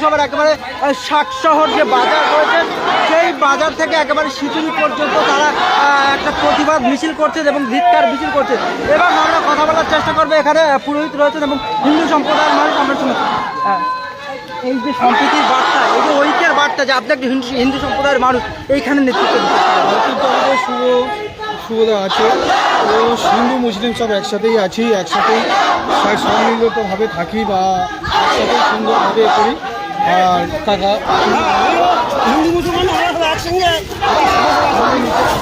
পৌরসভার একেবারে শাকশহর যে বাজার রয়েছে সেই বাজার থেকে একেবারে সিতুনি পর্যন্ত তারা একটা প্রতিবাদ মিছিল করছেন এবং ধিক্কার মিছিল করছে। এবার আমরা কথা বলার চেষ্টা করব এখানে পুরোহিত রয়েছেন এবং হিন্দু সম্প্রদায়ের মানুষ আমরা শুনি হ্যাঁ, এই যে সম্প্রীতির বার্তা এই যে ঐক্যের বার্তা যে আপনি একটা হিন্দু হিন্দু সম্প্রদায়ের মানুষ এইখানে নেতৃত্ব শুভ আছে। তো হিন্দু মুসলিম সব একসাথেই আছি একসাথেই সম্মিলিতভাবে থাকি বা একসাথেই সুন্দরভাবে করি।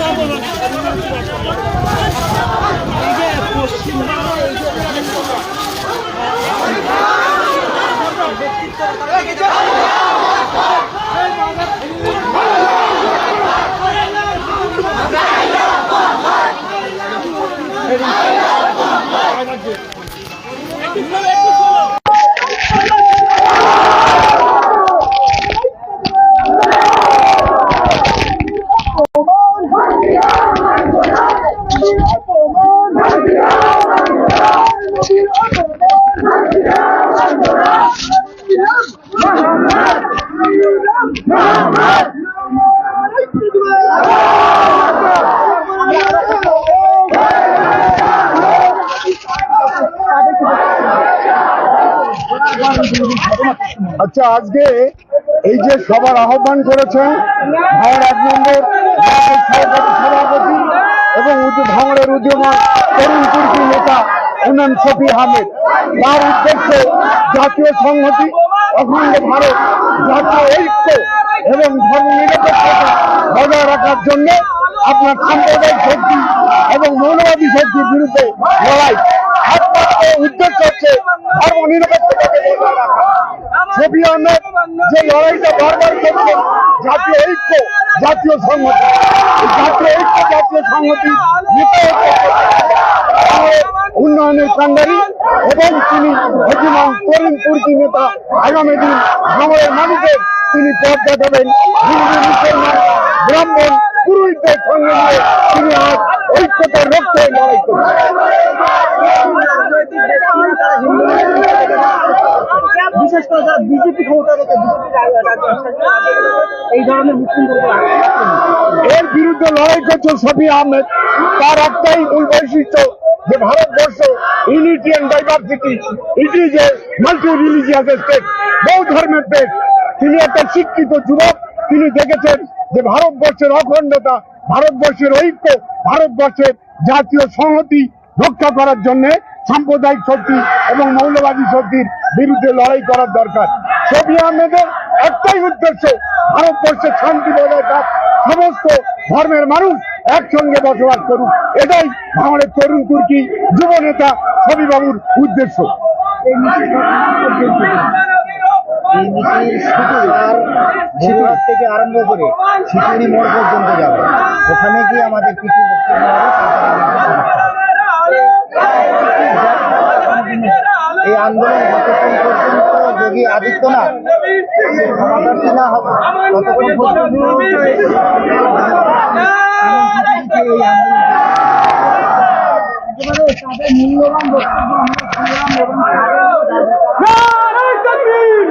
का আচ্ছা আজকে এই যে সবার আহ্বান করেছেন ভাঙড় এক নম্বর সভাপতি এবং ভাঙড়ের উদ্যমান তরুণ তুর্কি নেতা উন্নয়ন শফি আহমেদ। তার উদ্দেশ্য জাতীয় সংহতি, অখণ্ড ভারত, জাতীয় ঐক্য এবং ধর্ম নিরপেক্ষতা বজায় রাখার জন্য আপনার সাম্প্রদায়িক শক্তি এবং মৌলবাদী শক্তির বিরুদ্ধে লড়াই। একমাত্র উদ্দেশ্য হচ্ছে ধর্ম নিরপেক্ষতাকে ছবি আহমেদ যে লড়াইটা বারবার করছেন জাতীয় ঐক্য, জাতীয় সংহতি। জাতীয় ঐক্য, জাতীয় সংহতি উন্নয়নের কান্ডারি এবং তিনি হজিমান তরুণ তুর্কি নেতা আগামী দিন ভাঙড়ের মানুষের তিনি পথ দেখাবেন। হিন্দু মুসলমান, ব্রাহ্মণ পুরোহিতদের সঙ্গে নিয়ে তিনি আজ ঐক্যতার রক্ষে বিশেষ করে যারা বিজেপি এই ধরনের এর বিরুদ্ধে লড়াই করছে শফি আহমেদ। তার একটাই মূল বৈশিষ্ট্য যে Bharatvarsha unity and diversity it is a multi religious state বহু ধর্মের দেশ। তিনি একটা শিক্ষিত যুবক। তিনি দেখেছেন যে ভারতবর্ষের অখণ্ডতা ভারতবর্ষের ঐক্য, ভারতবর্ষের জাতীয় সংহতি রক্ষা করার জন্য সাম্প্রদায়িক শক্তি এবং মৌলবাদী শক্তির বিরুদ্ধে লড়াই করার দরকার। শফি আহমেদের একটাই উদ্দেশ্য ভারতবর্ষের শান্তি বজায় থাক। সমস্ত ধর্মের মানুষ একসঙ্গে বসবাস করুক। এটাই আমাদের তরুণ তুর্কি যুব নেতা ছবিবাবুর উদ্দেশ্য। এই মিছিল শুক্রবার থেকে আরম্ভ করে ছিটুনি মোড় পর্যন্ত যাবে। ওখানে গিয়ে আমাদের কিছু বক্তব্য এই আন্দোলন যতক্ষণ পর্যন্ত যোগী আদিত্যনাথ ক্ষমতাসীন না হবে ততক্ষণ পর্যন্ত এই আন্দোলন তাদের মূল্যবান বক্তব্য আমরা শুনলাম এবং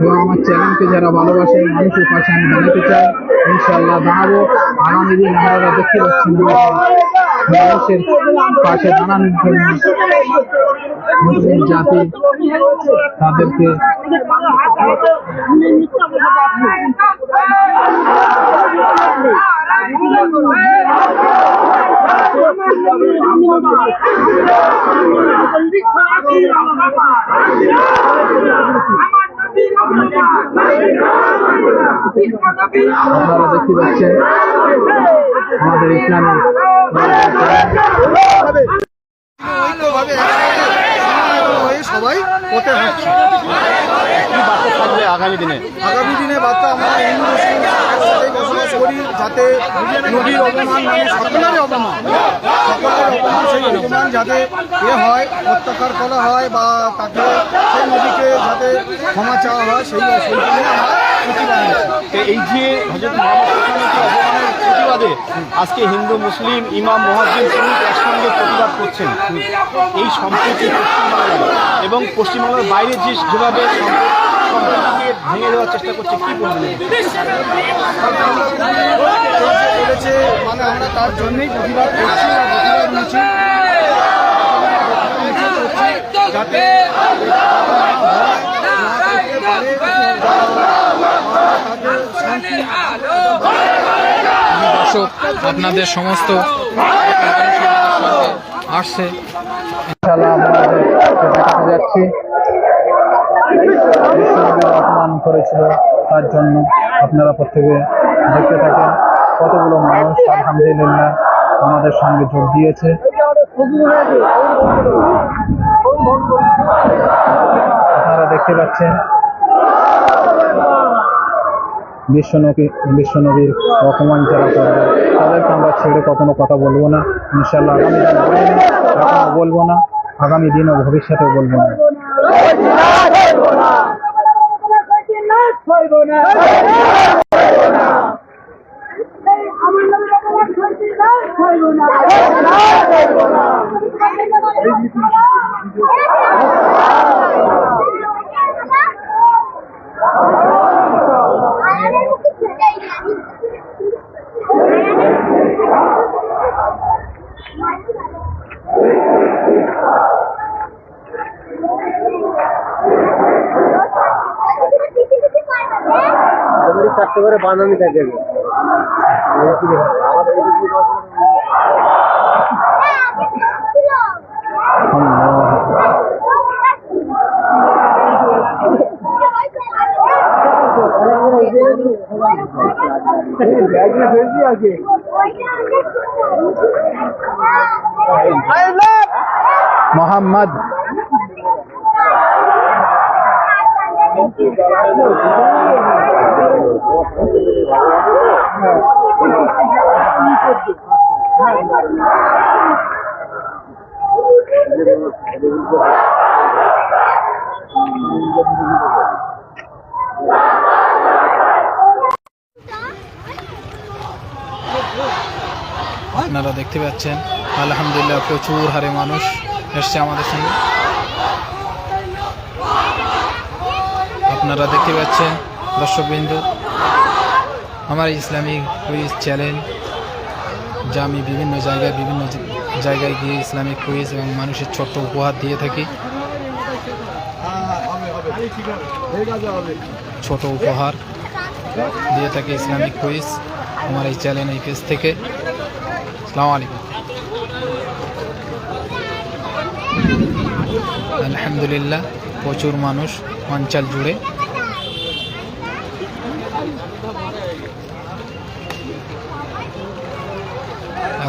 এবং আমার চ্যানেলকে যারা ভালোবাসেন, মানুষের পাশে আমি দাঁড়াতে চাই। ইনশাল্লাহ দাঁড়াবো। আগামী দিন আপনারা দেখতে পাচ্ছেন মানুষের পাশে দাঁড়ানোর জন্য জাতি তাদেরকে আপনারা দেখতে পাচ্ছেন আমাদের ইসলামী ঐক্যভাবে একসাথে হয়ে সবাই পথে হাঁটছে আগামী দিনে। আগামী দিনে বার্তা আমরা হিন্দু মুসলিম একসাথেই বসবাস করি যাতে নদীর অপমান মানে সকলেরই অপমান সকলের অপমান সেই অপমান যাতে এ হয়, প্রত্যাহার করা হয় বা তাকে সেই নদীকে যাতে ক্ষমা চাওয়া হয়, সেই এই যে প্রতিবাদে আজকে হিন্দু, মুসলিম, ইমাম মহাজিন পুরুষ একসঙ্গে প্রতিবাদ করছেন। এই পশ্চিমবাংলায় এবং পশ্চিমবাংলার বাইরে যেভাবে সম্প্র- সম্প্রীতিকে ভেঙে দেওয়ার চেষ্টা করছে কি বলবেন? চলেছে মানে আমরা তার জন্যই প্রতিবাদ করছি প্রতিবাদ মিছিল যাতে দর্শক আপনাদের সমস্ত আসছে। যাচ্ছি বিশ্বনবীর অপমান করেছিল তার জন্য আপনারা প্রত্যেকে দেখতে থাকেন কতগুলো মানুষ আলহামদুলিল্লাহ আমাদের সঙ্গে যোগ দিয়েছে। আপনারা দেখতে পাচ্ছেন বিশ্বনবী, বিশ্বনবীর অপমান যারা করবে তাদেরকে আমরা ছেড়ে কখনো কথা বলব না। ইনশাল্লাহ আগামী বলব না, আগামী দিন ও ভবিষ্যতেও বলব না। হইব না হইব না চারটে করে বানানি থাকে। মোহাম্মদ আপনারা দেখতে পাচ্ছেন আলহামদুলিল্লাহ প্রচুর হারে মানুষ এসছে আমাদের সঙ্গে। আপনারা দেখতে পাচ্ছেন, দর্শকবিন্দু, আমার ইসলামিক কুইজ চ্যানেল যা আমি বিভিন্ন জায়গায় বিভিন্ন জায়গায় গিয়ে ইসলামিক কুইজ এবং মানুষের ছোট্ট উপহার দিয়ে থাকি। ছোট উপহার দিয়ে থাকি ইসলামিক কুইজ আমার এই চ্যানেল এই পেজ থেকে। আসসালামু আলাইকুম। আলহামদুলিল্লাহ, প্রচুর মানুষ অঞ্চল জুড়ে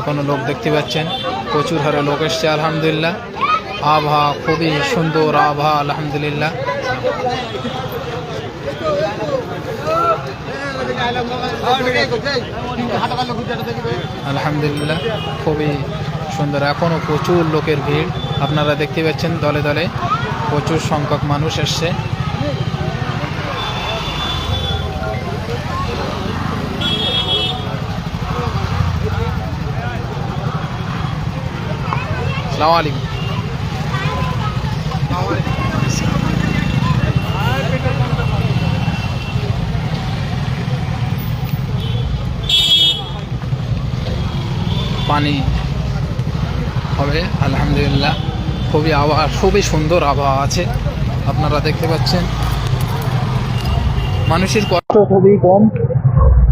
এখনও লোক দেখতে পাচ্ছেন। প্রচুর হারে লোক এসছে, আলহামদুলিল্লাহ। আবহাওয়া খুবই সুন্দর, আবহাওয়া, আলহামদুলিল্লাহ। আলহামদুলিল্লাহ, খুবই সুন্দর। এখনও প্রচুর লোকের ভিড়। আপনারা দেখতে পাচ্ছেন দলে দলে প্রচুর সংখ্যক মানুষ এসছে। সালাম আলাইকুম। পানি হবে, আলহামদুলিল্লাহ। খুবই আবহাওয়া, খুবই সুন্দর আবহাওয়া আছে। আপনারা দেখতে পাচ্ছেন। মানুষের কষ্ট খুবই কম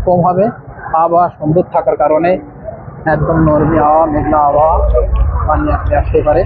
কম হবে। আবহাওয়া সুন্দর থাকার কারণে একদম নরমি আবহাওয়া, মেঘলা আবহাওয়া। পানি আসলে আসতে পারে।